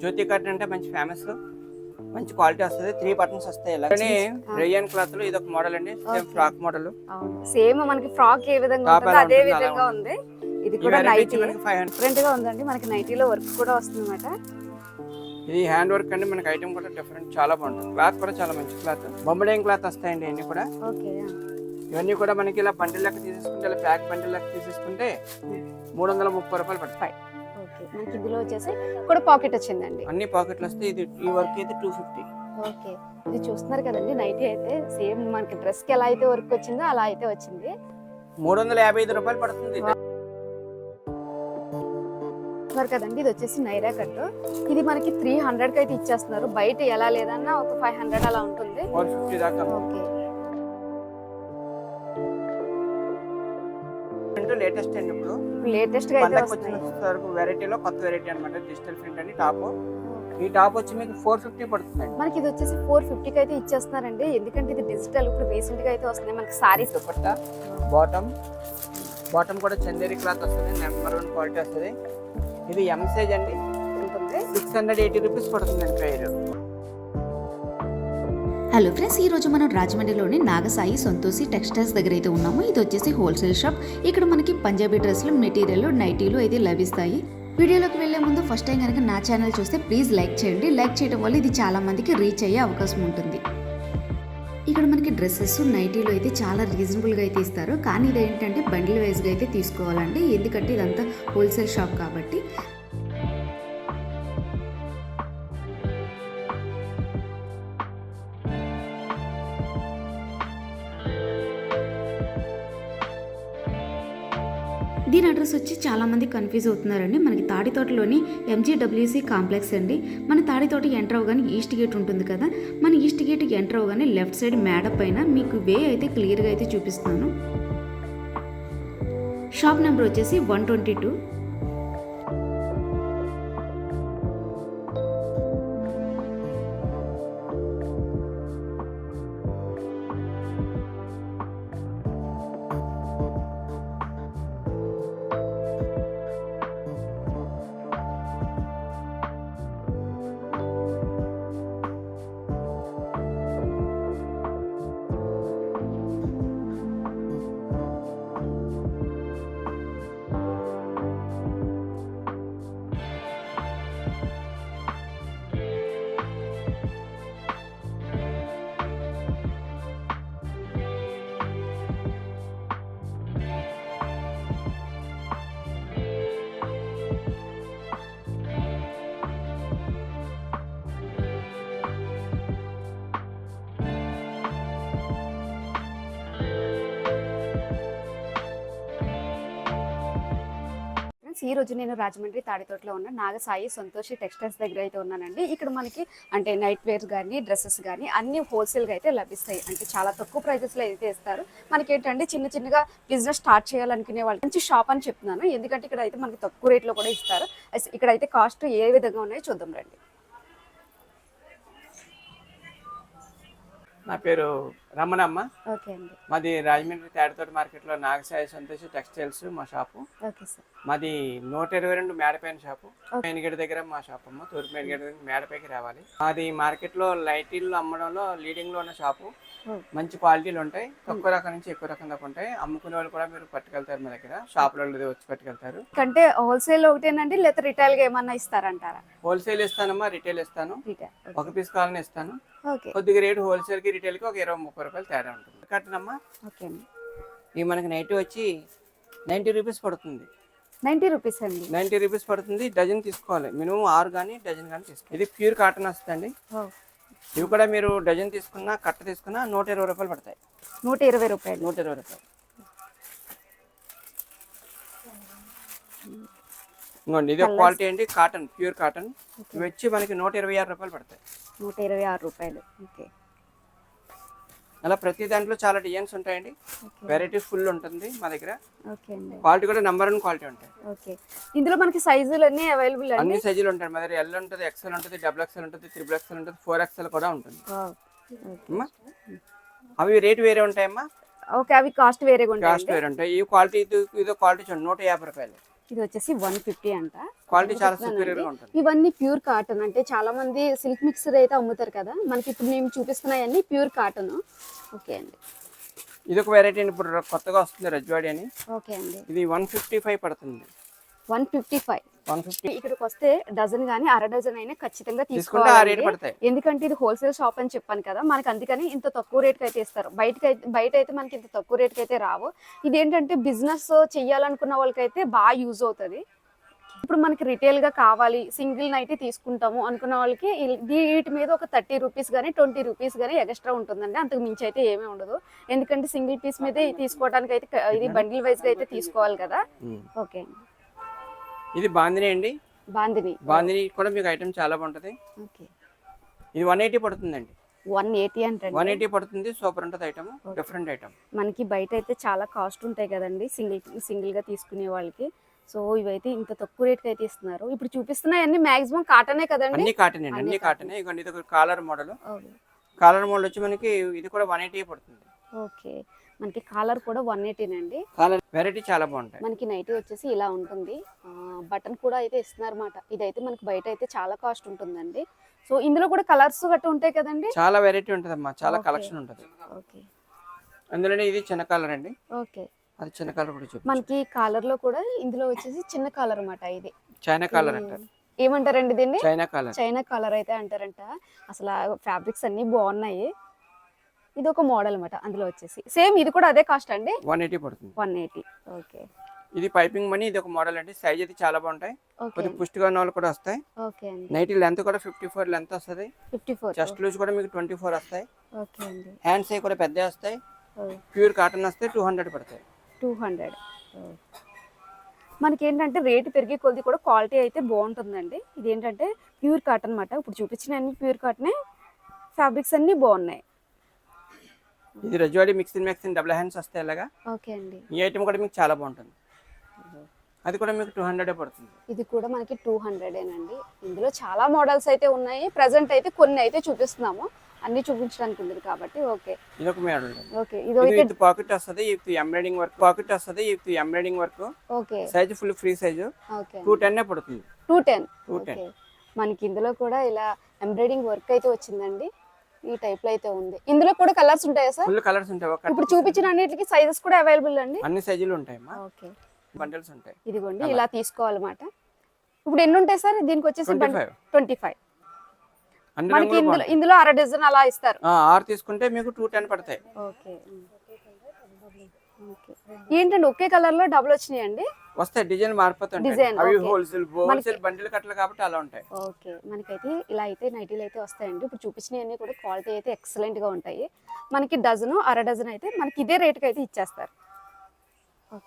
జ్యోతి cut అంటే మంచి famous మంచి క్వాలిటీ వస్తుంది. త్రీ బటన్స్ వస్తాయి ఇలానే రేయన్ క్లాత్లో ఇది ఒక మోడల్ అండి సేమ్. ఫ్రాక్ మోడల్ సేమ్ మనకి ఫ్రాక్ ఏ విధంగా అదే విధంగా ఉంది. ఇది కూడా నైటీ డిఫరెంట్గా ఉందండి. మనకి నైటీలో వర్క్ కూడా వస్తుంది అనమాట ఇది హ్యాండ్ వర్క్ అండి. మనకి ఐటమ్ కూడా డిఫరెంట్ చాలా బాగుంటుంది. క్లాత్ కూడా చాలా మంచి క్లాత్ బొమ్మడేం క్లాత్ వస్తాయండి ఇవన్నీ కూడా. ఓకే ఇవన్నీ కూడా మనకి ఇలా బండిల్ లెక్క తీసేసుకుంటే ఇలా ప్యాక్ బండిల్ లెక్క తీసేసుకుంటే మూడు వందల ముప్పై రూపాయలు పడతాయి. మనకి ఇందులో వచ్చేసి కూడా పాకెట్ వచ్చిందండి. అన్ని పాకెట్లు వస్తే ఇది ఈ వర్క్ అయితే టూ ఫిఫ్టీ ఓకే. ఇది చూస్తున్నారు కదండి నైటీ అయితే సేమ్ మనకి డ్రెస్కి ఎలా అయితే వర్క్ వచ్చిందో అలా అయితే వచ్చింది. మూడు వందల యాభై ఐదు రూపాయలు పడుతుంది కదండి ఇది వచ్చేసి నైరా కట్ ఇది మనకి త్రీ హండ్రెడ్కి అయితే ఇచ్చేస్తున్నారు. బయట ఎలా లేదన్నా ఒక ఫైవ్ హండ్రెడ్ అలా ఉంటుంది. ఓకే. లేటెస్ట్ అండి ఇప్పుడు. లేటెస్ట్గా అయితే పండగకి వచ్చిన వస్తున్నాయి వరకు వెరైటీలో కొత్త వెరైటీ అనమాట డిజిటల్ ప్రింట్ అని టాప్ ఈ టాప్ వచ్చి మీకు ఫోర్ ఫిఫ్టీ పడుతుందండి. మనకి ఇది వచ్చేసి ఫోర్ ఫిఫ్టీకి అయితే ఇచ్చేస్తున్నారండి. ఎందుకంటే ఇది డిజిటల్ ఇప్పుడు రీసెంట్గా అయితే వస్తున్నాయి. మనకి సారీస్ దుపట్టా. బాటమ్ బాటమ్ కూడా చందేరి క్లాత్ వస్తుంది. నెంబర్ వన్ క్వాలిటీ వస్తుంది. ఇది ఎం సైజ్ అండి. ఉంటుంది. సిక్స్ హండ్రెడ్ ఎయిటీ రూపీస్ పడుతుందండి పేరు హలో ఫ్రెండ్స్ ఈ రోజు మనం రాజమండ్రిలోని నాగసాయి సంతోషి టెక్స్టైల్స్ దగ్గర అయితే ఉన్నాము. ఇది వచ్చేసి హోల్సేల్ షాప్. ఇక్కడ మనకి పంజాబీ డ్రెస్లు మెటీరియల్ నైటీలు అయితే లభిస్తాయి. వీడియోలోకి వెళ్ళే ముందు ఫస్ట్ టైం కనుక నా ఛానల్ చూస్తే ప్లీజ్ లైక్ చేయండి. లైక్ చేయడం వల్ల ఇది చాలా మందికి రీచ్ అయ్యే అవకాశం ఉంటుంది. ఇక్కడ మనకి డ్రెస్సెస్ నైటీలు అయితే చాలా రీజనబుల్గా అయితే ఇస్తారు. కానీ ఇది ఏంటంటే బండిల్ వైజ్గా అయితే తీసుకోవాలండి. ఎందుకంటే ఇదంతా హోల్సేల్ షాప్ కాబట్టి. అడ్రస్ వచ్చి చాలా మంది కన్ఫ్యూజ్ అవుతున్నారండి. మనకి తాడితోటలోని ఎంజీడబ్ల్యూసీ కాంప్లెక్స్ అండి. మన తాడితోట ఎంటర్ అవగానే ఈస్ట్ గేట్ ఉంటుంది కదా. మన ఈస్ట్ గేట్ ఎంటర్ అవగానే లెఫ్ట్ సైడ్ మేడ పైన మీకు వే అయితే క్లియర్గా అయితే చూపిస్తాను షాప్ నెంబర్ వచ్చేసి వన్ ట్వంటీ టూ ఈ రోజు నేను రాజమండ్రి తాడితోటలో ఉన్న నాగసాయి సంతోషి టెక్స్టైల్స్ దగ్గర అయితే ఉన్నానండి. ఇక్కడ మనకి అంటే నైట్ వేర్స్ కానీ డ్రెస్సెస్ కానీ అన్ని హోల్సేల్గా అయితే లభిస్తాయి. అంటే చాలా తక్కువ ప్రైజెస్లో అయితే ఇస్తారు. మనకి ఏంటంటే చిన్న చిన్నగా బిజినెస్ స్టార్ట్ చేయాలనుకునే వాళ్ళు మంచి షాప్ అని చెప్తున్నాను. ఎందుకంటే ఇక్కడ అయితే మనకి తక్కువ రేట్లో కూడా ఇస్తారు. ఇక్కడైతే కాస్ట్ ఏ విధంగా ఉన్నాయో చూద్దాం రండి. నా పేరు రమణమ్మ. అండి. మాది రాజమండ్రి తేడతోట మార్కెట్లో నాగసాయి సంతోష్ టెక్స్టైల్స్ మా షాపు. మాది నూట ఇరవై రెండు మేడపైన షాపు. మేనగేట దగ్గర మా షాప్ అమ్మ తూర్పు మేనగేట దగ్గర మేడపైకి రావాలి. మాది మార్కెట్లో లైటీలు అమ్మడంలో లీడింగ్లో ఉన్న షాపు. మంచి క్వాలిటీలు ఉంటాయి. తక్కువ రకం నుంచి ఎక్కువ రకం దాకా ఉంటాయి. అమ్ముకునే వాళ్ళు కూడా మీరు పట్టుకెళ్తారు మా దగ్గర. షాపులో వచ్చి పట్టుకెళ్తారు. అంటే హోల్సేల్ ఒకటేనండి లేదా రిటైల్గా ఏమన్నా ఇస్తారంటారా? హోల్సేల్ ఇస్తానమ్మా రిటైల్ ఇస్తాను. రిటైల్ ఒక పీస్ కావాలని ఇస్తాను. కొద్దిగా రేటు హోల్సేల్కి రిటైల్కి ఒక ఇరవై ముప్పై రూపాయలు తేడా ఉంటుంది. కట్టనమ్మా. ఓకే అండి. ఇవి మనకి నైట్ వచ్చి నైంటీ రూపీస్ పడుతుంది. నైంటీ రూపీస్ అండి. నైంటీ రూపీస్ పడుతుంది. డజన్ తీసుకోవాలి. మినిమం ఆరు కానీ డజన్ కానీ తీసుకోవాలి. ఇది ప్యూర్ కాటన్ వస్తుందండి. ఓ, ఇవి కూడా మీరు డజన్ తీసుకున్నా కట్ట తీసుకున్నా నూట ఇరవై రూపాయలు పడతాయి. నూట ఇరవై రూపాయలు. నూట ఇరవై రూపాయలు. ఇంకోండి ఇది క్వాలిటీ అండి. Cotton pure cotton. ఇవి వచ్చి మనకి నూట ఇరవై ఆరు రూపాయలు పడతాయి. నూట ఇరవై ఆరు రూపాయలు. ఓకే. అలా ప్రతి దాంట్లో చాలా డిజైన్స్ ఉంటాయండి. వెరైటీ ఫుల్ ఉంటుంది మా దగ్గర. క్వాలిటీ కూడా నెంబర్ వన్ క్వాలిటీ ఉంటాయి. ఓకే. ఇందులో మనకి సైజులు అన్ని అవైలబుల్ అన్ని సైజులు ఉంటాయి. మా దగ్గర ఎల్ ఉంటుంది ఎక్సెల్ ఉంటుంది డబుల్ ఎక్సెల్ ఉంటుంది త్రిబుల్ ఎక్సెల్ ఉంటుంది ఫోర్ ఎక్సెల్ కూడా ఉంటుంది. అవి రేట్ వేరే ఉంటాయమ్మా? ఓకే అవి కాస్ట్ వేరేగా కాస్ట్ వేరే ఉంటాయి. ఈ క్వాలిటీ ఇది ఇదో క్వాలిటీ చూడండి నూట యాభై రూపాయలు. ఇది వచ్చేసి వన్ ఫిఫ్టీ అంట. క్వాలిటీ చాలా గా ఉంటుంది. ఇవన్నీ ప్యూర్ కాటన్ అంటే చాలా మంది సిల్క్ మిక్సర్ అయితే అమ్ముతారు కదా. మనకి ఇప్పుడు మేము చూపిస్తున్నాయన్నీ ప్యూర్ కాటన్. ఓకే అండి. ఇది ఒక వెరైటీ అండి. ఇప్పుడు కొత్తగా వస్తుంది రజ్వాడి అని. ఓకే అండి. ఇది వన్ ఫిఫ్టీ ఫైవ్ పడుతుంది. One fifty five. ఇక్కడికి వస్తే డజన్ గానీ అర డజన్ అయినా ఖచ్చితంగా రేట్ తీసుకోవాలి ఎందుకంటే ఇది హోల్సేల్ షాప్ అని చెప్పాను కదా మనకి అందుకని ఇంత తక్కువ రేట్కి అయితే ఇస్తారు. బయటకి బయట అయితే మనకి ఇంత తక్కువ రేట్కి అయితే రావు. ఇది ఏంటంటే బిజినెస్ చేయాలనుకున్న వాళ్ళకైతే బాగా యూజ్ అవుతుంది. ఇప్పుడు మనకి రిటైల్గా కావాలి సింగిల్ నైట్ తీసుకుంటాము అనుకున్న వాళ్ళకి వీటి మీద ఒక థర్టీ రూపీస్ కానీ ట్వంటీ రూపీస్ కానీ ఎక్స్ట్రా ఉంటుందండి. అంతకు మించి అయితే ఏమీ ఉండదు. ఎందుకంటే సింగిల్ పీస్ మీదే తీసుకోవడానికి అయితే ఇది బండిల్ వైజ్గా అయితే తీసుకోవాలి కదా. ఓకే ఇది బాందిని అండి. బాందిని. బాందిని కూడా మీకు ఐటమ్ చాలా బాగుంటుంది. ఓకే. ఇది వన్ ఎయిటీ పడుతుందండి. వన్ ఎయిటీ అంటే వన్ ఎయిటీ పడుతుంది సూపర్ ఉంటుంది ఐటమ్ డిఫరెంట్ ఐటమ్. మనకి బయట అయితే చాలా కాస్ట్ ఉంటాయి కదండి సింగిల్ సింగిల్గా తీసుకునే వాళ్ళకి. సో ఇవైతే ఇంత తక్కువ రేట్కి అయితే ఇస్తున్నారు. ఇప్పుడు చూపిస్తున్నాయి అన్ని మాక్సిమం కాటనే కదండి. అన్ని కాటన్ అండి అన్ని కాటన్. ఇదిగోండి ఇది ఒక కాలర్ మోడల్. కాలర్ మోడల్ వచ్చి మనకి ఇది కూడా వన్ ఎయిటీ పడుతుంది. ఓకే. మనకి కాలర్ కూడా వన్ ఎయిటీనండి కాలర్ వెరైటీ చాలా బాగుంటాయి. మనకి నైటీ వచ్చేసి ఇలా ఉంటుంది. బటన్ కూడా అయితే ఇస్తున్నారు అనమాట ఇదైతే మనకి బయట అయితే చాలా కాస్ట్ ఉంటుందండి. సో ఇందులో కూడా కలర్స్ గట్రా ఉంటాయి కదండి? చాలా వెరైటీ ఉంటుందమ్మా. చాలా. కలెక్షన్ ఉంటుంది. ఓకే. అందులోనే ఇది చిన్న కాలర్ అండి. ఓకే. అది చిన్న కాలర్ కూడా చూపి మనకి కాలర్లో కూడా ఇందులో వచ్చేసి చిన్న కాలర్ అన్నమాట ఇది. చైనా కాలర్ అంటారు. ఏమంటారండి దీన్ని? China caller. చైనా కలర్ అయితే అంటారంట. అసలు ఫ్యాబ్రిక్స్ అన్ని బాగున్నాయి. ఇది ఒక మోడల్ అన్నమాట అందులో వచ్చేసి. సేమ్ ఇది కూడా అదే కాస్ట్ అండి? వన్ ఎయిటీ పడుతుంది. One eighty. ఓకే. ఇది పైపింగ్ మనీ ఇది ఒక మోడల్ అండి. సైజ్ అయితే చాలా బాగుంటాయి. కొద్దిగా పుష్టిగా ఉన్న వాళ్ళు కూడా వస్తాయి. ఓకే అండి. నైట్ లెంత్ కూడా ఫిఫ్టీ ఫోర్ లెంత్ వస్తుంది. Fifty four. చెస్ట్ లూజ్ కూడా మీకు ట్వంటీ ఫోర్ వస్తాయి. ఓకే అండి. హ్యాండ్స్ అవి కూడా పెద్దవి వస్తాయి. ప్యూర్ కాటన్ వస్తే టూ హండ్రెడ్ పడతాయి. Two hundred. మనకి ఏంటంటే రేటు పెరిగే కొద్ది కూడా క్వాలిటీ అయితే బాగుంటుందండి. ఇది ఏంటంటే ప్యూర్ కాటన్ అన్నమాట. ఇప్పుడు చూపించిన అన్ని ప్యూర్ కాటనే. ఫ్యాబ్రిక్స్ అన్నీ బాగున్నాయి. ఇది Rajwadi mixing mixing double hands వస్తాయి అలాగా? ఓకే అండి. ఈ ఐటమ్ కూడా మీకు చాలా బాగుంటుంది. అది కూడా మీకు టూ హండ్రెడ్ పడుతుంది. ఇది కూడా మనకి టూ హండ్రెడేనండి. ఇందులో చాలా మోడల్స్ అయితే ఉన్నాయి. ప్రజెంట్ అయితే కొన్ని అయితే చూపిస్తున్నాము. అన్ని చూపించడానికి ఉంది కాబట్టి ఓకే. ఇది ఒక మోడల్ ఓకే ఇది ఇది విత్ పాకెట్ వస్తుంది విత్ ఎంబ్రాయిడింగ్ వర్క్. పాకెట్ వస్తుంది with embroidering work. Okay. Size full free size. Okay. Two ten పడుతుంది. Two ten. 210. ఓకే. మనకి ఇందులో కూడా ఇలా ఎంబ్రాయిడింగ్ వర్క్ అయితే వచ్చిందండి. ఈ టైప్లో అయితే ఉంది. ఇందులో కూడా కలర్స్ ఉంటాయా సార్? ఫుల్ కలర్స్ ఉంటాయి. ఒక ఇప్పుడు చూపించిన అన్నిటికి సైజెస్ కూడా అవైలబుల్ అండి? అన్ని సైజులు ఉంటాయి అమ్మా. ఓకే. బండిల్స్ ఉంటాయి. ఇదిగోండి ఇలా తీసుకోవాలన్నమాట. ఇప్పుడు ఎన్ని ఉంటాయి సార్? దీనికి వచ్చేసి ట్వంటీ ఫైవ్ మనకి ఇందులో. ఇందులో అర డజన్ అలా ఇస్తారు. ఆ, ఆరు తీసుకుంటే మీకు టూ టెన్ పడతాయి. ఓకే. ఓకే. ఏంటండి ఒకే కలర్లో డబుల్ వచ్చినాయండి? వస్తాయి డిజైన్ మారిపోతుంటాయి. అవి. హోల్సేల్ హోల్సేల్ బండిల్ కట్టలు కాబట్టి అలా ఉంటాయి. ఓకే. మనకైతే ఇలా అయితే నైటీలు అయితే వస్తాయండి. ఇప్పుడు చూపించినవన్నీ కూడా క్వాలిటీ అయితే ఎక్సలెంట్గా ఉంటాయి. మనకి డజను అర డజన్ అయితే మనకి ఇదే రేట్కి అయితే ఇచ్చేస్తారు.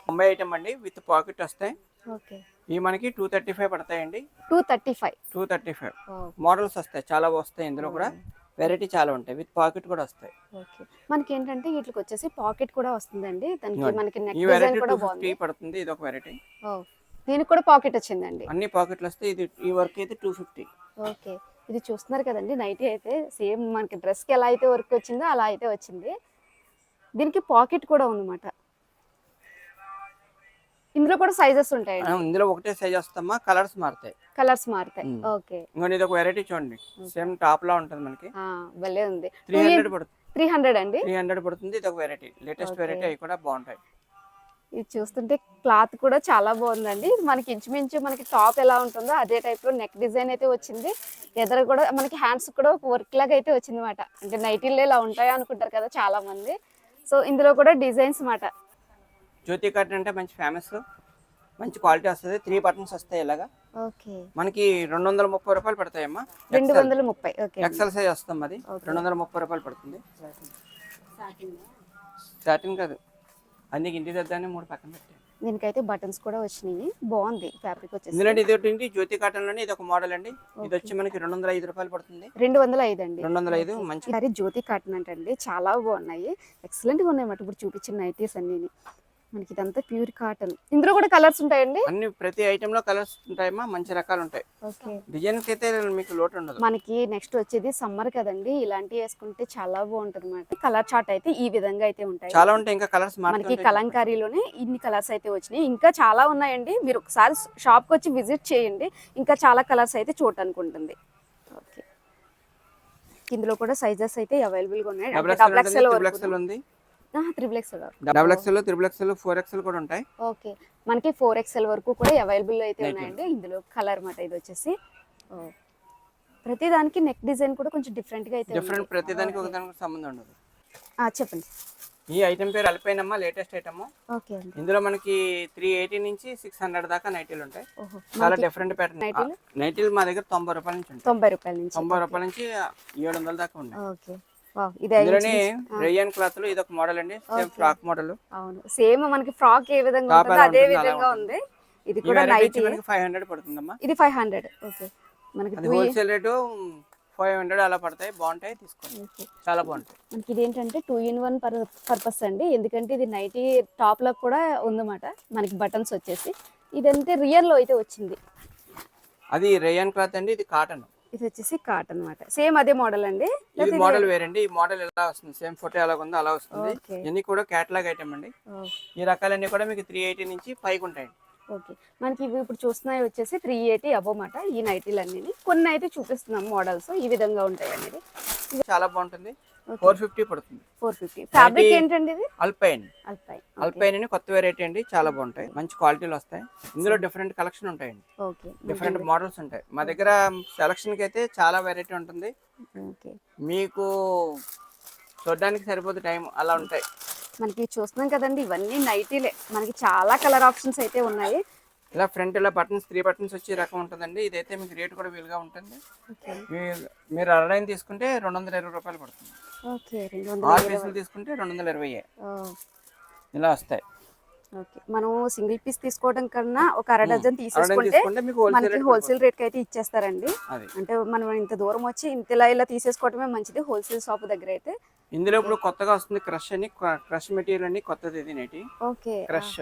తొంభై ఐటమ్ అండి విత్ పాకెట్ వస్తాయి. ఓకే. ఇవి మనకి టూ థర్టీ ఫైవ్ పడతాయండి. Two thirty five. Two thirty five. Models వస్తాయి చాలా వస్తాయి ఇందులో కూడా. వెరైటీ చాలా ఉంటాయి. విత్ పాకెట్ కూడా వస్తాయి. ఓకే. మనకి ఏంటంటే వీటికి వచ్చేసి పాకెట్ కూడా వస్తుందండి. దానికి. మనకి నెక్ డిజైన్ కూడా బాగుంది. పడుతుంది. ఇది ఒక వెరైటీ. దీనికి కూడా పాకెట్ వచ్చిందండి. అన్ని పాకెట్లు వస్తాయి ఇది ఈ వర్క్ అయితే టూ ఫిఫ్టీ. ఓకే. ఇది చూస్తున్నారు కదండి నైటీ అయితే సేమ్ మనకి డ్రెస్కి ఎలా అయితే వర్క్ వచ్చిందో అలా అయితే వచ్చింది. దీనికి పాకెట్ కూడా ఉందన్నమాట. ఇందులో కూడా సైజెస్ ఉంటాయండి. ఇందులో ఒకటే సైజ్ వస్తామా? కలర్స్ మారుతాయి. కలర్స్ మారుతాయి. ఓకే. ఇంకొన్ని ఇది ఒక వెరైటీ చూడండి. సేమ్ టాప్ లా ఉంటుంది మనకి. భలే ఉంది. త్రీ హండ్రెడ్ పడుతుంది. త్రీ హండ్రెడ్ అండి? త్రీ హండ్రెడ్ పడుతుంది. ఇది ఒక వెరైటీ లేటెస్ట్. వెరైటీ అవి కూడా బాగుంటాయి. ఇది చూస్తుంటే క్లాత్ కూడా చాలా బాగుందండి. ఇది మనకి ఇంచుమించు మనకి టాప్ ఎలా ఉంటుందో అదే type లో నెక్ డిజైన్ అయితే వచ్చింది. ఎదర కూడా మనకి హ్యాండ్స్ కూడా వర్క్ లాగా అయితే వచ్చింది అనమాట అంటే నైటీలు ఇలా ఉంటాయా అనుకుంటారు కదా చాలా మంది సో ఇందులో కూడా డిజైన్స్ మాట జ్యోతి కట్ అంటే మంచి ఫేమస్ మంచి క్వాలిటీ వస్తుంది. త్రీ బటన్స్ వస్తాయి ఇలాగా. మనకి రెండు వందల ముప్పై రూపాయలు పడతాయమ్మా. రెండు వందల ముప్పై ఎక్సెల్ సైజ్ వస్తాం అది. రెండు వందల ముప్పై రూపాయలు పడుతుంది. సాటిన్ కాదు. అందుకే ఇంటి దగ్గరనే మూడు పక్కన పెట్టాను. దీనికైతే బటన్స్ కూడా వచ్చినాయి. బాగుంది. ఫ్యాబ్రిక్ వచ్చేసి. ఇందులో ఇది ఒకటి జ్యోతి కాటన్లోనే ఇది ఒక మోడల్ అండి. ఇది వచ్చి మనకి రెండు వందల ఐదు రూపాయలు పడుతుంది. రెండు వందల ఐదు అండి. రెండు వందల ఐదు మంచి జ్యోతి కాటన్ అంటండి. చాలా బాగున్నాయి. ఎక్సలెంట్గా ఉన్నాయి అన్నమాట. ఇప్పుడు చూపించిన నైటీస్ అన్ని మనకి ఇదంతా ప్యూర్ కాటన్. ఇందులో కూడా కలర్స్ ఉంటాయండి? అన్ని ప్రతి ఐటెం లో కలర్స్ ఉంటాయమ్మా మంచి రకాలు ఉంటాయి. ఓకే. డిజైన్స్ అయితే మీకు లోటు ఉండదు. మనకి నెక్స్ట్ వచ్చేది సమ్మర్ కదండి ఇలాంటివి వేసుకుంటే చాలా బాగుంటుంది అనమాట కలర్ చార్ట్ అయితే ఈ విధంగా అయితే ఉంటాయి. చాలా ఉంటాయి ఇంకా కలర్స్ మనకి కలంకారీలోనే ఇన్ని కలర్స్ అయితే వచ్చినాయి. ఇంకా చాలా ఉన్నాయండి. మీరు ఒకసారి షాప్కి వచ్చి విజిట్ చేయండి. ఇంకా చాలా కలర్స్ అయితే చూడటానికి ఉంటుంది ఓకే ఇందులో కూడా సైజెస్ అయితే అవైలబుల్గా ఉన్నాయి. డబుల్ ఎక్స్ఎల్ ఉంది. Triple XL double XL triple XL four XL కూడా ఉంటాయి. ఓకే మనకి ఫోర్ ఎక్స్ఎల్ వరకు కూడా అవైలబుల్ అయితే. ఉన్నాయండి. ఇందులో కలర్ మాట ఇది వచ్చేసి. ఓ. ప్రతి దానికి నెక్ డిజైన్ కూడా కొంచెం డిఫరెంట్గా అయితే డిఫరెంట్. ప్రతి దానికి ఒక దానికి సంబంధం ఉండదు. ఆ, చెప్పండి. ఈ ఐటెం పేరు అల్పైనమ్మా లేటెస్ట్ ఐటమ్ ఓకే ఇందులో మనకి త్రీ ఎయిటీ నుంచి సిక్స్ హండ్రెడ్ దాకా నైటీలు ఉంటాయి. చాలా డిఫరెంట్ ప్యాటర్న్ నైటీలు? నైటీలు మా దగ్గర తొంభై రూపాయల నుంచి ఉంటాయి. తొంభై రూపాయల నుంచి. తొంభై రూపాయల నుంచి ఏడు వందల దాకా ఉన్నాయి. ఓకే ఇందులోనే రేయన్ క్లాత్లో ఇది ఒక మోడల్ అండి సేమ్. ఫ్రాక్ మోడల్ అవును. సేమ్ మనకి ఫ్రాక్ ఏ విధంగా ఉంటుందో అదే విధంగా. ఉంది. ఇది కూడా నైట్ మనకి ఫైవ్ హండ్రెడ్ పడుతుందమ్మా. ఇది ఫైవ్ హండ్రెడ్ ఓకే మనకి హోల్సేల్ రేటు ఫైవ్ హండ్రెడ్ అలా పడతాయి. బాగుంటాయి తీసుకోండి. చాలా బాగుంటాయి. మనకి ఇది ఏంటంటే two in one per purpose అండి. ఎందుకంటే ఇది నైటీ టాప్లో కూడా ఉందన్నమాట. మనకి బటన్స్ వచ్చేసి. ఇదంటే రియల్లో అయితే వచ్చింది. అది రేయన్ క్లాత్ అండి ఇది కాటన్ ఇది వచ్చేసి కాటన్ అన్నమాట. సేమ్ అదే మోడల్ అండి? ఇది మోడల్ వేరండి. ఈ మోడల్ ఎలా వస్తుంది? సేమ్ ఫోటో ఎలా ఉందో అలా వస్తుంది. ఇవన్నీ కూడా క్యాటలాగ్ ఐటమ్ అండి. ఈ రకాలన్నీ కూడా మీకు త్రీ ఎయిటీ నుంచి పైకి ఉంటాయండి. ఓకే మనకి ఇవి ఇప్పుడు చూస్తున్నాయి వచ్చేసి త్రీ ఎయిటీ అన్నమాట ఈ నైటీలు అన్ని కొన్ని అయితే చూపిస్తున్నాం మోడల్స్ ఈ విధంగా ఉంటాయి అనేది చాలా బాగుంటుంది. ఫోర్ ఫిఫ్టీ పడుతుంది. Four fifty. ఫ్యాబ్రిక్ ఏంటండి ఇది? అల్పైన్ అల్పాయి అల్పైన్ అని కొత్త వెరైటీ అండి చాలా బాగుంటాయి. మంచి క్వాలిటీలు వస్తాయి. ఇందులో డిఫరెంట్ కలెక్షన్ ఉంటాయండి. ఓకే డిఫరెంట్ మోడల్స్ ఉంటాయి. మా దగ్గర సెలక్షన్కి అయితే చాలా వెరైటీ ఉంటుంది. ఓకే మీకు చూడడానికి సరిపోతే టైం అలా ఉంటాయి. మనకి చూస్తున్నాం కదండి ఇవన్నీ నైటీలే మనకి చాలా కలర్ ఆప్షన్స్ అయితే ఉన్నాయి. ఇలా ఫ్రంట్ ఇలా బటన్స్ త్రీ బటన్స్ వచ్చే రకం ఉంటుందండి. ఇదైతే మీకు రేట్ కూడా వీలుగా ఉంటుంది. మీరు అరడైన్ తీసుకుంటే రెండు వందల ఇరవై రూపాయలు పడుతుంది. ఆరు పీసులు తీసుకుంటే రెండు వందల ఇరవై ఇలా వస్తాయి. ఓకే. మనం సింగిల్ పీస్ తీసుకోవడం కన్నా ఒక అర డజన్ తీసుకుంటే మీకు హోల్సేల్ మనకి రేట్ రేట్కి అయితే ఇచ్చేస్తారండి. అంటే మనం ఇంత దూరం వచ్చి ఇంత ఇలా ఇలా తీసేసుకోవడమే మంచిది హోల్సేల్ షాప్ దగ్గర అయితే. ఇందులో ఇప్పుడు కొత్తగా వస్తుంది క్రష్ అని క్రష్ మెటీరియల్ అని కొత్తది ఇది నేటి. ఓకే. క్రష్.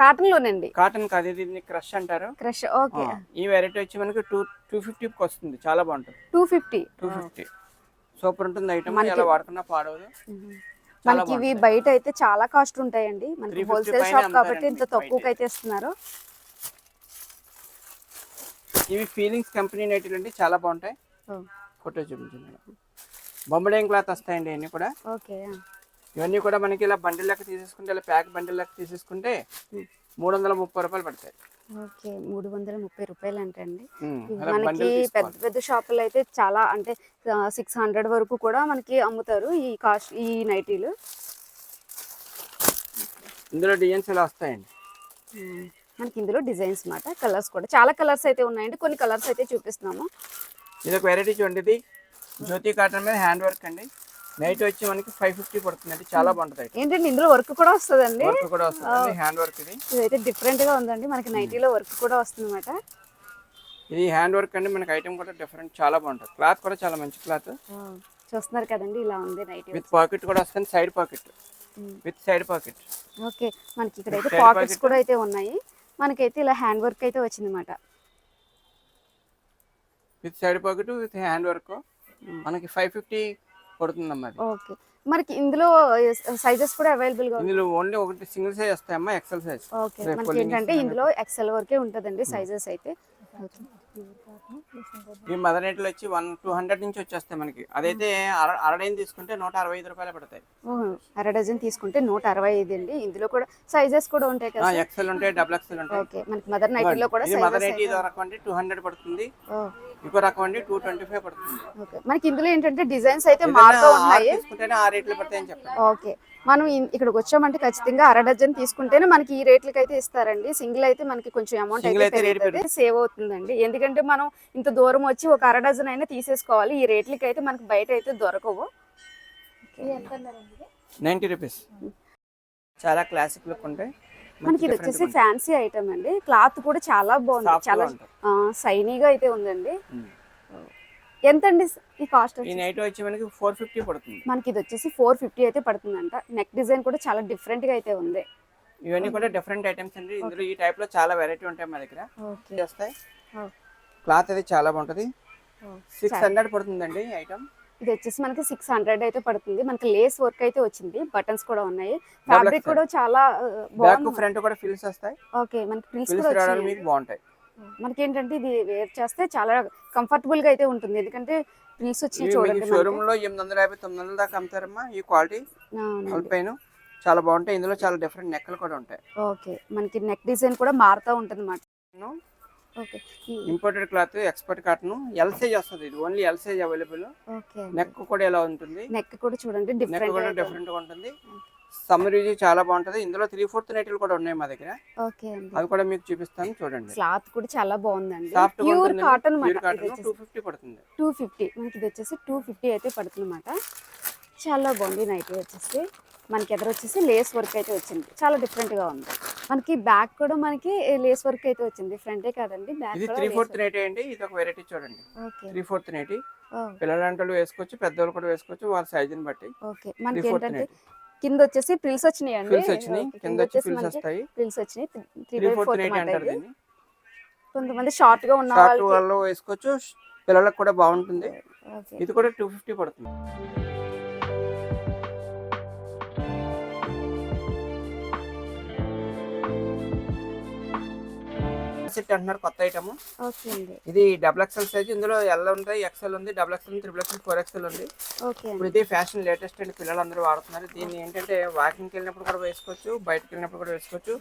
కాటన్ లోనండి కాటన్ కాదు ఇది క్రష్ అంటారు. Crush okay. ఈ వెరైటీ వచ్చి మనకి టూ టూ ఫిఫ్టీకి వస్తుంది చాలా బాగుంటుంది. Two fifty. Two fifty. Super ఉంటుంది ఐటమ్ ఎలా వాడుకున్నా పాడవదు. మనకి ఇవి. బయట అయితే చాలా కాస్ట్ ఉంటాయండి. మనకి 350 హోల్సేల్ షాప్ కాబట్టి ఇంత తక్కువకి. అయితే ఇస్తున్నారు. ఇవి ఫీలింగ్స్ కంపెనీ నైట్లు అండి చాలా బాగుంటాయి. ఫోటో చూపించండి. బొమ్మడేం క్లాత్ వస్తాయండి ఇవన్నీ కూడా? ఓకే ఇవన్నీ కూడా మనకి ఇలా బండిల్ లెక్క తీసేసుకుంటే ఇలా ప్యాక్ బండిల్ లెక్క తీసేసుకుంటే మూడు వందల ముప్పై రూపాయలు పడతాయి. ఓకే మూడు వందల ముప్పై రూపాయలు అంటండి ఇవి అలా మనకి పెద్ద పెద్ద షాపులు అయితే చాలా అంటే సిక్స్ హండ్రెడ్ వరకు కూడా మనకి అమ్ముతారు ఈ కాస్ట్ ఈ నైటీలు. ఇందులో డిజైన్స్ ఇలా వస్తాయండి? మనకి ఇందులో డిజైన్స్ మాట కలర్స్ కూడా. చాలా కలర్స్ అయితే ఉన్నాయండి కొన్ని కలర్స్ అయితే చూపిస్తున్నాము. ఇది ఒక వెరైటీ చూడండి ఇది. జ్యోతి కాటన్ మీద హ్యాండ్ వర్క్ అండి. నైట్ వచ్చి మనకి ఫైవ్ ఫిఫ్టీ పడుతుంది అండి చాలా బాగుంటుంది ఏంటంటే ఇందులో వర్క్ కూడా వస్తుందండి? వర్క్ కూడా వస్తుంది హ్యాండ్ వర్క్ ఇది. ఇదైతే డిఫరెంట్గా ఉందండి. మనకి నైటీలో వర్క్ కూడా వస్తుంది అనమాట ఇది హ్యాండ్ వర్క్ అండి. మనకి ఐటమ్ కూడా డిఫరెంట్ చాలా బాగుంటుంది. క్లాత్ కూడా చాలా మంచి క్లాత్ చూస్తున్నారు కదండి ఇలా ఉంది నైటీ విత్ పాకెట్ కూడా వస్తుంది side pocket. With side pocket okay మనకి ఇక్కడ అయితే పాకెట్స్. కూడా అయితే ఉన్నాయి. మనకైతే ఇలా హ్యాండ్ వర్క్ అయితే వచ్చింది అనమాట with side pocket with hand work మనకి ఫైవ్ ఫిఫ్టీ పడుతుందమ్మా అది. ఓకే. మనకి ఇందులో సైజెస్ కూడా అవైలబుల్గా ఇందులో ఓన్లీ ఒకటి సింగిల్ సైజ్ వస్తాయమ్మా ఎక్సెల్ సైజ్. ఓకే. మనకి ఏంటంటే. ఇందులో ఎక్సెల్ వరకే ఉంటుందండి సైజెస్ అయితే. ఈ మదర్ నెట్లు వచ్చి వన్ టూ హండ్రెడ్ నుంచి వచ్చేస్తాయి మనకి. అదైతే అర అరడైన్ తీసుకుంటే నూట అరవై ఐదు రూపాయలు పడతాయి. ఓహో, అర డజన్ తీసుకుంటే నూట అరవై ఐదు అండి. ఇందులో కూడా సైజెస్ కూడా ఉంటాయి కదా ఎక్సెల్ ఉంటాయి డబుల్ ఎక్సెల్ ఉంటాయి. ఓకే. మనకి మదర్ నైటీలో కూడా ఇది మదర్ సైజెస్ నైట్ ఇది రకం అండి టూ హండ్రెడ్ పడుతుంది. ఇంకో రకం అండి టూ ట్వంటీ ఫైవ్ పడుతుంది. ఓకే. మనకి ఇందులో ఏంటంటే డిజైన్స్ అయితే మారుతూ ఆరు ఉన్నాయి. తీసుకుంటేనే ఆ రేట్లు పడతాయని చెప్పండి. ఓకే. మనం ఇక్కడికి వచ్చామంటే ఖచ్చితంగా అర డజన్ తీసుకుంటేనే మనకి ఈ రేట్లకి అయితే ఇస్తారండి. సింగిల్ అయితే మనకి కొంచెం అమౌంట్ అయితే సేవ్ అవుతుందండి. ఎందుకంటే మనం ఇంత దూరం వచ్చి ఒక అర డజన్ అయినా తీసేసుకోవాలి. ఈ రేట్లకి అయితే మనకి బయట అయితే దొరకవు. Ninety rupees. చాలా క్లాసిక్ లుక్ ఉంటాయి. మనకి ఇది వచ్చేసి ఫ్యాన్సీ ఐటమ్ అండి. క్లాత్ కూడా చాలా బాగుంది. చాలా. షైనీగా అయితే ఉందండి. ఉమ్. ఎంతండి ఈ కాస్ట్ నైట్ వచ్చి మనకి ఫోర్ ఫిఫ్టీ పడుతుంది. మనకి ఇది వచ్చేసి ఫోర్ ఫిఫ్టీ అయితే పడుతుందంట. నెక్ డిజైన్ కూడా చాలా డిఫరెంట్గా అయితే ఉంది. ఇవన్నీ కూడా డిఫరెంట్ ఐటమ్స్ అండి. ఇందులో ఈ టైప్లో చాలా వెరైటీ ఉంటాయి మా దగ్గర. వస్తాయి. క్లాత్ అది చాలా బాగుంటది. సిక్స్ హండ్రెడ్ పడుతుందండి ఐటమ్ ఇది వచ్చేసి మనకి సిక్స్ హండ్రెడ్ అయితే పడుతుంది. మనకి లేస్ వర్క్ అయితే వచ్చింది. బటన్స్ కూడా ఉన్నాయి. ఫ్యాబ్రిక్ కూడా చాలా బ్యాక్ బాగుంది. ఫ్రంట్ కూడా ఫిల్స్ వస్తాయి. ఓకే మనకి ఫిల్స్ కూడా బాగుంటాయి. మనకి ఏంటంటే ఇది వేర్ చేస్తే చాలా కంఫర్టబుల్గా అయితే ఉంటుంది. ఎందుకంటే ప్రిల్స్ వచ్చినాయి చూడండి షోరూమ్లో ఎనిమిది వందల యాభై తొమ్మిది వందల దాకా అమ్ముతారమ్మా. ఈ క్వాలిటీ. పైన చాలా బాగుంటాయి. ఇందులో చాలా డిఫరెంట్ నెక్కలు కూడా ఉంటాయి. ఓకే మనకి నెక్ డిజైన్ కూడా మారుతూ ఉంటుంది అన్నమాట imported cloth expert cotton L size వస్తుంది ఇది. Only L size available okay neck కూడా ఎలా ఉంటుంది? నెక్ కూడా చూడండి నెక్ కూడా డిఫరెంట్గా ఉంటుంది. సమ్మర్ యూజ్ చాలా బాగుంటది. ఇందులో త్రీ ఫోర్త్ నైట్లు కూడా ఉన్నాయి మా దగ్గర. అవి కూడా మీకు చూపిస్తాను చూడండి. క్లాత్ కూడా చాలా బాగుందండి. Pure cotton pure cotton two fifty పడుతుంది. టూ ఫిఫ్టీ మనకి ఇది వచ్చేసి టూ ఫిఫ్టీ అయితే పడుతుంది అనమాట చాలా బాగుంది నైట్ వచ్చేసి. మనకి ఎదురు వచ్చేసి లేస్ వర్క్ అయితే వచ్చింది. చాలా డిఫరెంట్గా ఉంది. మనకి బ్యాక్ కూడా మనకి లేస్ వర్క్ అయితే వచ్చింది. ఫ్రంటే కాదండి బ్యాక్ ఇది త్రీ ఫోర్త్. నైట్ అండి ఇది ఒక వెరైటీ చూడండి. ఓకే. Three fourth night. ఓ, పిల్లలంటలు వేసుకోవచ్చు పెద్దవాళ్ళు కూడా వేసుకోవచ్చు వాళ్ళ సైజుని బట్టి. ఓకే. మనకి ఏంటంటే కింద వచ్చేసి ప్రిల్స్ వచ్చినాయి అండి. కింద వచ్చి ఫిల్స్ వస్తాయి. ప్రిల్స్ వచ్చినాయి. త్రీ ఫోర్త్ నైట్ అంటారు దీన్ని. కొంతమంది షార్ట్గా ఉన్న వాళ్ళు వేసుకోవచ్చు పిల్లలకు కూడా బాగుంటుంది. ఇది కూడా టూ ఫిఫ్టీ పడుతుంది. సెట్ అంటున్నారు కొత్త ఐటమ్ ఇది డబుల్ ఎక్స్ఎల్ సైజ్ ఇందులో ఎల్ ఉంది ఎక్స్ఎల్ ఉంది double XL triple XL four XL ఉంది. ఇప్పుడు ఇది ఫ్యాషన్ లేటెస్ట్ అండి పిల్లలందరూ వాడుతున్నారు. దీన్ని ఏంటంటే వాకింగ్కి వెళ్ళినప్పుడు కూడా వేసుకోవచ్చు బయటకు వెళ్ళినప్పుడు కూడా వేసుకోవచ్చు.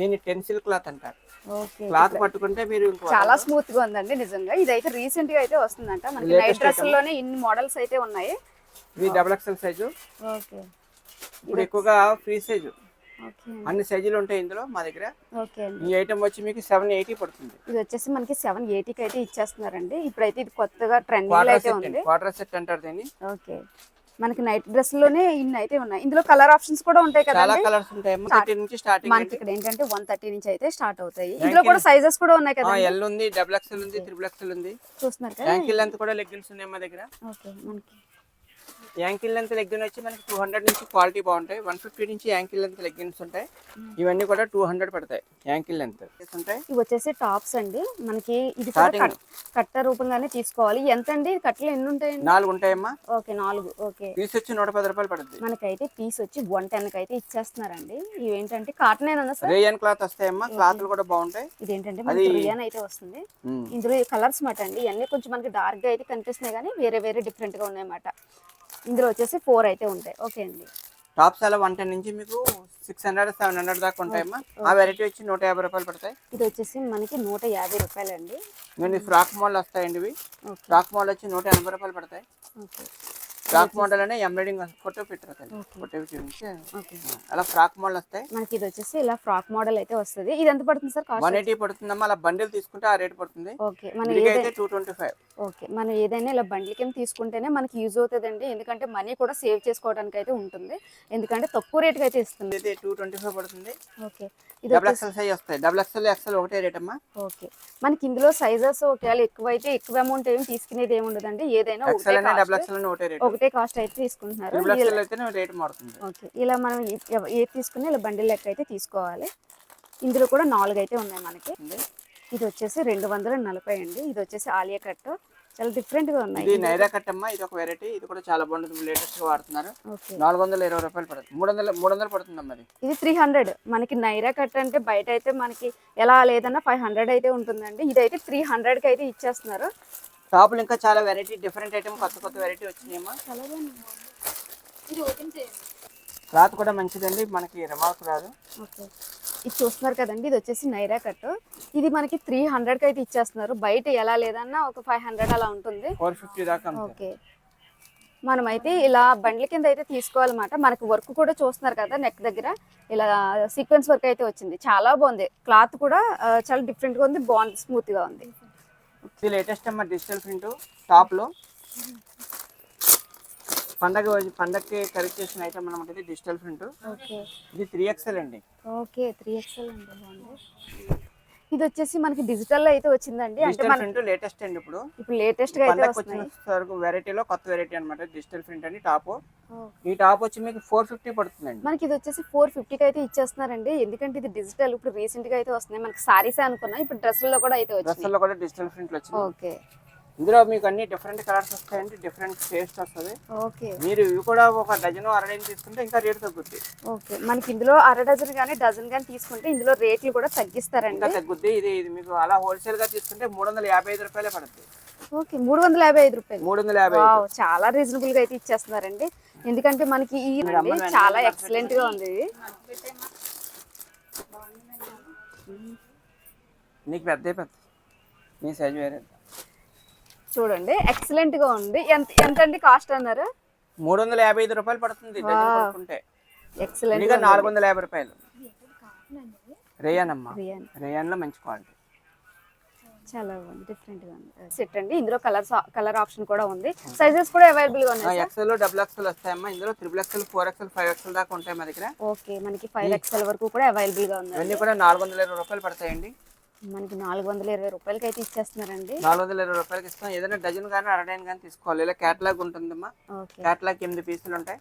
దీన్ని టెన్సిల్ క్లాత్ అంటారు. క్లాత్ పట్టుకుంటే మీరు చాలా స్మూత్గా ఉందండి నిజంగా. ఇదైతే రీసెంట్గా అయితే వస్తుందంట. మనకి నైట్ డ్రెస్లోనే ఇన్ని మోడల్స్ అయితే ఉన్నాయి. ఇది డబుల్ ఎక్స్ఎల్ సైజు ఇప్పుడు ఎక్కువగా ఫ్రీ సైజు అన్ని సైజులు ఉంటాయి ఇందులో మా దగ్గర. ఈ ఐటమ్ వచ్చి మీకు సెవెన్ ఎయిటీ పడుతుంది. ఇది వచ్చేసి మనకి సెవెన్ ఎయిటీకి అయితే ఇచ్చేస్తున్నారండి. ఇప్పుడైతే ఇది కొత్తగా ట్రెండింగ్ అయితే ఉంది. క్వార్టర్ సెట్ అంటారు దీన్ని. ఓకే. మనకి నైట్ డ్రెస్లోనే ఇన్ని అయితే ఉన్నాయి. ఇందులో కలర్ ఆప్షన్స్ కూడా ఉంటాయి చాలా కదండి. కలర్స్ ఉంటాయి. థర్టీ నుంచి స్టార్టింగ్ మనకి ఇక్కడ ఏంటంటే వన్ థర్టీ నుంచి అయితే స్టార్ట్ అవుతాయి. ఇందులో కూడా సైజెస్ కూడా ఉన్నాయి కదా ఎల్ ఉంది డబుల్ ఎక్స్ఎల్ ఉంది త్రిబుల్ ఎక్స్ఎల్ ఉంది. చూస్తున్నారు కదా. లెంత్ కూడా ఉన్నాయి మా దగ్గర. ఓకే మనకి యాంకిల్ లెంత్ లెగ్గిన్ వచ్చి మనకి టూ హండ్రెడ్ నుంచి క్వాలిటీ బాగుంటాయి. వన్ ఫిఫ్టీ నుంచి యాంకిల్ లెంత్ లెగ్గిన్స్ ఉంటాయి. ఇవన్నీ కూడా టూ హండ్రెడ్ పడతాయి. యాంకిల్ లెంత్ ఉంటాయి. ఇవి వచ్చేసి టాప్స్ అండి. మనకి ఇది కట్ట రూపంగానే తీసుకోవాలి. ఎంత అండి కట్టలు ఎన్ని ఉంటాయండి? నాలుగు ఉంటాయమ్మా. ఓకే నాలుగు. ఓకే. పీస్ వచ్చి నూట పది రూపాయలు పడుతుంది మనకైతే పీస్ వచ్చి వన్ టెన్కి అయితే ఇచ్చేస్తున్నారండి. ఇవేంటంటే కాటన్ రేయన్ క్లాత్ వస్తాయమ్మా. క్లాత్లు కూడా బాగుంటాయి. ఇదేంటంటే మనకి రియాన్ అయితే వస్తుంది. ఇందులో కలర్స్ మాట అండి. ఇవన్నీ కొంచెం మనకి డార్క్గా అయితే కనిపిస్తున్నాయి కానీ వేరే వేరే డిఫరెంట్గా ఉన్నాయన్నమాట. ఇందులో వచ్చేసి ఫోర్ అయితే ఉంటాయి. ఓకే అండి. టాప్స్ అలా వన్ టెన్ నుంచి మీకు సిక్స్ హండ్రెడ్ సెవెన్ హండ్రెడ్ దాకా ఉంటాయమ్మా. ఆ వెరైటీ వచ్చి నూట యాభై రూపాయలు పడతాయి. ఇది వచ్చేసి మనకి నూట యాభై రూపాయలండి. ఇవన్నీ ఫ్రాక్ మోడల్ వస్తాయండి ఇవి. ఫ్రాక్ మోడల్ వచ్చి నూట ఎనభై రూపాయలు పడతాయి. ఓకే ఫ్రాక్ మోడల్ అనే ఎంబ్రాయిడింగ్ ఫోటో పెట్టారు Okay. ఫోటో చూపించి. అలా ఫ్రాక్ మోడల్ వస్తాయి. మనకి ఇది వచ్చేసి ఇలా ఫ్రాక్ మోడల్ అయితే వస్తుంది. ఇది ఎంత పడుతుంది సార్ కాస్ట్? వన్ ఎయిటీ పడుతుందమ్మా. అలా బండిల్ తీసుకుంటే ఆ రేట్ పడుతుంది. ఓకే మనం టూ ట్వంటీ ఫైవ్. ఓకే మనం ఏదైనా ఇలా బండ్ల కింద తీసుకుంటేనే మనకి యూజ్ అవుతుందండి. ఎందుకంటే మనీ కూడా సేవ్ చేసుకోవడానికి అయితే ఉంటుంది. ఎందుకంటే తక్కువ రేట్కి అయితే ఇస్తుంది. అయితే టూ ట్వంటీ ఫైవ్ పడుతుంది. ఓకే ఇది డబుల్ ఎక్స్ఎల్ సైజ్ వస్తాయి. డబుల్ ఎక్స్ఎల్ ఎక్స్ఎల్ ఒకటే రేట్ అమ్మా. ఓకే మనకి ఇందులో సైజెస్ ఒకవేళ ఎక్కువ అయితే ఎక్కువ అమౌంట్ ఏమి తీసుకునేది ఏమి ఉండదండి. ఏదైనా ఒకటే డబుల్ ఎక్స్ఎల్ ఒకటే రేట్. ఒకటే కాస్ట్ అయితే తీసుకుంటున్నారు. ఓకే. ఇలా మనం ఏ- ఏది తీసుకుని ఇలా బండిల్ లెక్క అయితే తీసుకోవాలి. ఇందులో కూడా నాలుగు అయితే ఉన్నాయి మనకి. ఇది వచ్చేసి రెండు వందల నలభై అండి. ఇది వచ్చేసి ఆలియా కట్. చాలా different గా ఉన్నాయి. ఇది నైరా కట్ అమ్మా. ఇది ఒక వెరైటీ ఇది కూడా చాలా బాగుంటుంది. లేటెస్ట్గా వాడుతున్నారు. నాలుగు వందల ఇరవై రూపాయలు పడుతుంది. మూడు వందల మూడు వందలు పడుతుందమ్మా అది ఇది త్రీ హండ్రెడ్ మనకి నైరా కట్ అంటే బయట అయితే మనకి ఎలా లేదన్నా ఫైవ్ హండ్రెడ్ అయితే ఉంటుందండి. ఇదైతే త్రీ హండ్రెడ్కి అయితే ఇచ్చేస్తున్నారు. టాపులు ఇంకా చాలా వెరైటీ డిఫరెంట్ ఐటమ్ కొత్త కొత్త వెరైటీ వచ్చినాయమ్మా. క్లాత్ కూడా మంచిదండి మనకి రిమార్క్ రాదు. ఇది చూస్తున్నారు కదండి ఇది వచ్చేసి నైరా కట్ ఇది మనకి త్రీ హండ్రెడ్కి అయితే ఇచ్చేస్తున్నారు. బయట ఎలా లేదన్నా ఒక ఫైవ్ హండ్రెడ్ అలా ఉంటుంది. ఫోర్ ఫిఫ్టీ దాకా. ఓకే. మనమైతే ఇలా బండ్ల కింద అయితే తీసుకోవాలన్నమాట. మనకి వర్క్ కూడా చూస్తున్నారు కదా నెక్ దగ్గర. ఇలా సీక్వెన్స్ వర్క్ అయితే వచ్చింది. చాలా బాగుంది. క్లాత్ కూడా చాలా డిఫరెంట్గా ఉంది బాగుంది స్మూత్గా ఉంది. ఇది లేటెస్ట్ అమ్మా డిజిటల్ ప్రింట్ టాప్లో పండగ పండగకి కరెక్ట్ చేసిన ఐటమ్ అనమాట ఇది డిజిటల్ ప్రింట్ ఓకే. ఇది త్రీ ఎక్స్ఎల్ అండి. ఓకే త్రీ ఎక్స్ఎల్ అండి ఇది వచ్చేసి మనకి డిజిటల్లో అయితే వచ్చిందండి. అంటే ప్రింట్ లేటెస్ట్ అండి ఇప్పుడు. ఇప్పుడు లేటెస్ట్గా అయితే వరకు వెరైటీలో కొత్త వెరైటీ అన్నమాట. డిజిటల్ ప్రింట్ అని టాప్ ఈ టాప్ వచ్చి మీకు ఫోర్ ఫిఫ్టీ పడుతుందండి. మనకి ఇది వచ్చేసి ఫోర్ ఫిఫ్టీకి అయితే ఇచ్చేస్తున్నారండి. ఎందుకంటే ఇది డిజిటల్ ఇప్పుడు రీసెంట్గా అయితే వస్తున్నాయి. మనకి సారీస్ అనుకున్నా ఇప్పుడు డ్రెస్సుల్లో కూడా అయితే డ్రెస్సుల్లో కూడా డిజిటల్ ప్రింట్లు వచ్చింది ఓకే. ఇందులో మీకు అన్ని డిఫరెంట్ కలర్స్ వస్తాయండి డిఫరెంట్ టేస్ట్ వస్తుంది. ఓకే. మీరు ఇవి కూడా ఒక డజన్ అరడైన్ తీసుకుంటే ఇంకా రేట్ తగ్గుద్ది. ఓకే. మనకి ఇందులో అర డజన్ కానీ డజన్ కానీ తీసుకుంటే ఇందులో రేట్లు కూడా ఇంకా తగ్గిస్తారండి తగ్గుద్ది. ఇది ఇది మీకు అలా హోల్సేల్గా తీసుకుంటే మూడు వందల యాభై ఐదు రూపాయలే పడుతుంది ఓకే. మూడు వందల యాభై ఐదు రూపాయలు. మూడు వందల యాభై చాలా రీజనబుల్గా అయితే ఇచ్చేస్తున్నారండి. ఎందుకంటే మనకి ఈ చాలా ఎక్సలెంట్గా ఉంది. నీకు పెద్ద పెద్ద. నీ సైజ్ వేరే. చూడండి ఎక్సలెంట్గా ఉంది. ఎంత ఎంత అండి కాస్ట్ అన్నారు? మూడు వందల యాభై ఐదు రూపాయలు పడుతుంది ఎక్సలెంట్ నాలుగు వందల యాభై రూపాయలు. రేయాన్ అమ్మా రియాన్. లో మంచి క్వాలిటీ చాలా బాగుంది డిఫరెంట్గా ఉంది. సెట్ అండి. ఇందులో కలర్ కలర్ ఆప్షన్ కూడా ఉంది. సైజెస్ కూడా అవైలబుల్గా ఉన్నాయి ఎక్సెల్ డబుల్ ఎక్సెల్ వస్తాయమ్మా. ఇందులో triple XL four XL five XL దాకా ఉంటాయి మా దగ్గర. ఓకే మనకి ఫైవ్ వరకు కూడా అవైలబుల్గా ఉంది ఇవన్నీ కూడా నాలుగు వందల ఇరవై రూపాయలు పడతాయండి. మనకి నాలుగు వందల ఇరవై రూపాయలకి అయితే ఇచ్చేస్తున్నారండి. నాలుగు వందల ఇరవై రూపాయలకి ఇస్తాం. ఏదైనా డజన్ కానీ అరడైన్ కానీ తీసుకోవాలి. ఇలా క్యాటలాగ్ ఉంటుందమ్మా. ఓకే. క్యాటలాగ్ ఎనిమిది పీసులు ఉంటాయి.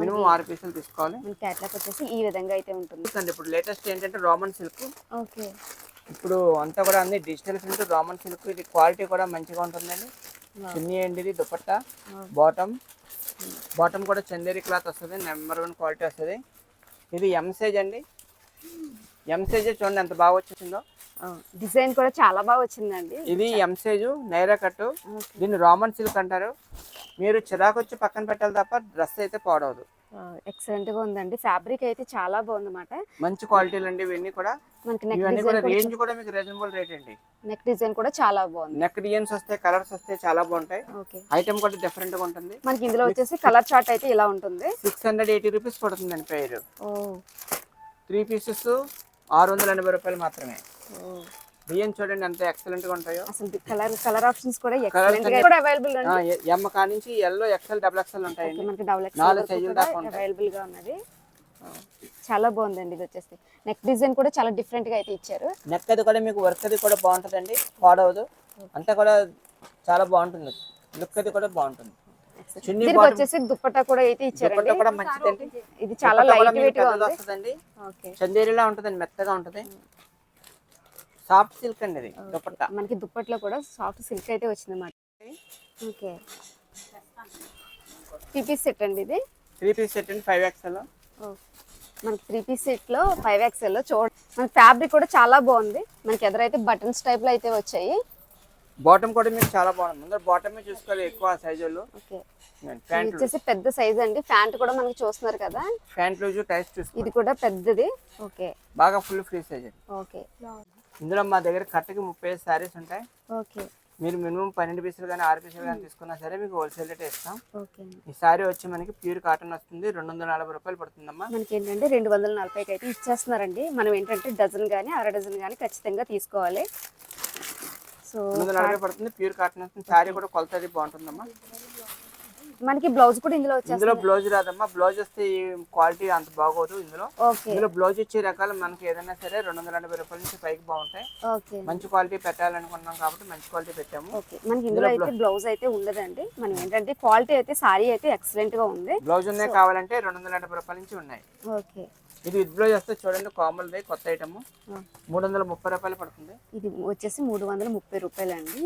మినిమం ఆరు పీసులు తీసుకోవాలి. మన క్యాట్లాగ్ వచ్చేసి ఈ విధంగా అయితే ఉంటుంది. ఇప్పుడు లేటెస్ట్ ఏంటంటే రోమన్ సిల్క్. ఓకే. ఇప్పుడు అంతా కూడా అన్ని డిజిటల్ ప్రింట్ రోమన్ సిల్క్. ఇది క్వాలిటీ కూడా మంచిగా ఉంటుందండి. చున్నీ అండి ఇది దుపట్టా. బాటమ్. బాటమ్ కూడా చందేరి క్లాత్ వస్తుంది. నెంబర్ వన్ క్వాలిటీ వస్తుంది. ఇది ఎం సైజ్ అండి. ఎం సైజ్ చూడండి ఎంత బాగా వచ్చేసిందో. డిజైన్ కూడా చాలా బాగా వచ్చిందండి. ఇది ఎం సైజు నైరా కట్టు. దీన్ని రోమన్ సిల్క్ అంటారు. మీరు చిరాకు వచ్చి పక్కన పెట్టాలి తప్ప డ్రెస్ అయితే పాడవదు. ఎక్సలెంట్గా ఉందండి. ఫ్యాబ్రిక్ అయితే చాలా బాగుందన్నమాట. మంచి క్వాలిటీలు అండి ఇవన్నీ కూడా. మనకి నెక్ ఇవన్నీ కూడా డిజైన్ రేంజ్ కూడా మీకు రీజనబుల్ రేట్ అండి. నెక్ డిజైన్ కూడా చాలా బాగుంది. నెక్ డిజైన్స్ వస్తాయి కలర్స్ వస్తాయి చాలా బాగుంటాయి. ఐటమ్ కూడా డిఫరెంట్గా ఉంటుంది. మనకి ఇందులో వచ్చేసి కలర్ చార్ట్ అయితే ఇలా ఉంటుంది. సిక్స్ హండ్రెడ్ ఎయిటీ రూపీస్ పడుతుందండి పేరు త్రీ పీసెస్ ఆరు వందల ఎనభై రూపాయలు మాత్రమే. బియ్యం చూడండి ఎంత ఎక్సలెంట్గా ఉంటాయో. అసలు కలర్ కలర్ ఆప్షన్స్ కూడా ఎక్సలెంట్గా కూడా అవైలబుల్ అండి. ఎమ్మ కా నుంచి ఎల్లో ఎక్సెల్ డబుల్ ఎక్సెల్ ఉంటాయండి. మనకి డబుల్ నాలుగు ఎక్స్ఎల్ సైజులు దాకా ఉంటాయి. అవైలబుల్గా ఉన్నది. చాలా బాగుందండి ఇది వచ్చేసి. నెక్ డిజైన్ కూడా చాలా డిఫరెంట్గా అయితే ఇచ్చారు. నెక్ అది కూడా మీకు వర్క్ అది కూడా బాగుంటుందండి. పాడవదు. అంతా కూడా చాలా బాగుంటుంది. లుక్ అది కూడా బాగుంటుంది. చున్నీ దీనికి వచ్చేసి దుప్పట్టా కూడా అయితే దుపట్టా కూడా మంచిదండి. ఇది చాలా లైట్ వెయిట్గా ఓకే. చందేరిలా ఉంటుందండి మెత్తగా ఉంటుంది. సాఫ్ట్ సిల్క్ అండి ఇది దుపట్టా. మనకి దుప్పట్లో కూడా సాఫ్ట్ సిల్క్ అయితే వచ్చింది అన్నమాట ఓకే. త్రీ పీస్ సెట్ అండి ఇది. త్రీ పీస్ సెట్ అండి ఫైవ్ ఎక్స్ఎల్. మనకి త్రీ పీస్ సెట్లో ఫైవ్ ఎక్స్ఎల్లో చూడ మన ఫ్యాబ్రిక్ కూడా చాలా బాగుంది. మనకి ఎదురైతే బటన్స్ టైప్లో అయితే వచ్చాయి. బాటమ్ కూడా మీకు చాలా బాగుంది. ముందర బాటమే చూసుకోవాలి ఎక్కువ ప్యాంట్ వచ్చేసి పెద్ద సైజ్ అండి. ప్యాంట్ కూడా మనకి చూస్తున్నారు కదా. ప్యాంట్ లూజ్ టైస్ చూసుకోవాలి ఇది కూడా పెద్దది. ఓకే. బాగా ఫుల్ ఫ్రీ సైజ్ ఓకే. ఇందులో మా దగ్గర కట్టకి ముప్పై శారీస్ ఉంటాయి. ఓకే. మీరు మినిమం పన్నెండు పీసులు కానీ ఆరు పీసులు కానీ తీసుకున్నా సరే మీకు హోల్సేల్ రేట్ ఇస్తాం. ఈ శారీ వచ్చి మనకి ప్యూర్ కాటన్ వస్తుంది. రెండు వందల నలభై రూపాయలు పడుతుందమ్మా. మనకి ఏంటంటే రెండు వందల నలభైకి అయితే ఇచ్చేస్తున్నారండి. మనం ఏంటంటే డజన్ కానీ అర డజన్ కానీ ఖచ్చితంగా తీసుకోవాలి. సో రెండు వందల నలభై పడుతుంది. ప్యూర్ కాటన్ వస్తుంది. శారీ కూడా కొలత అది బాగుంటుందమ్మా. మనకి బ్లౌజ్ కూడా ఇందులో వచ్చేస్తుంది. ఇందులో బ్లౌజ్ రాదమ్మా. బ్లౌజ్ వస్తే ఈ క్వాలిటీ అంత బాగోదు ఇందులో. ఇందులో బ్లౌజ్ ఇచ్చే రకాలు మనకి ఏదైనా సరే రెండు వందల ఎనభై రూపాయల నుంచి పైకి బాగుంటాయి. ఓకే. మంచి క్వాలిటీ పెట్టాలనుకున్నాం కాబట్టి మంచి క్వాలిటీ పెట్టాము. ఓకే. మనకి ఇందులో అయితే బ్లౌజ్ అయితే ఉండదండి. మనం ఏంటంటే క్వాలిటీ అయితే సారీ అయితే ఎక్సలెంట్గా ఉంది. బ్లౌజ్ ఉన్నాయి కావాలంటే రెండు వందల ఎనభై రూపాయల నుంచి ఉన్నాయి. ఓకే. ఇది విత్ బ్లౌజ్ వస్తే చూడండి కామల్ది కొత్త ఐటమ్ మూడు వందల ముప్పై రూపాయలు పడుతుంది. ఇది వచ్చేసి మూడు వందల ముప్పై రూపాయలు అండి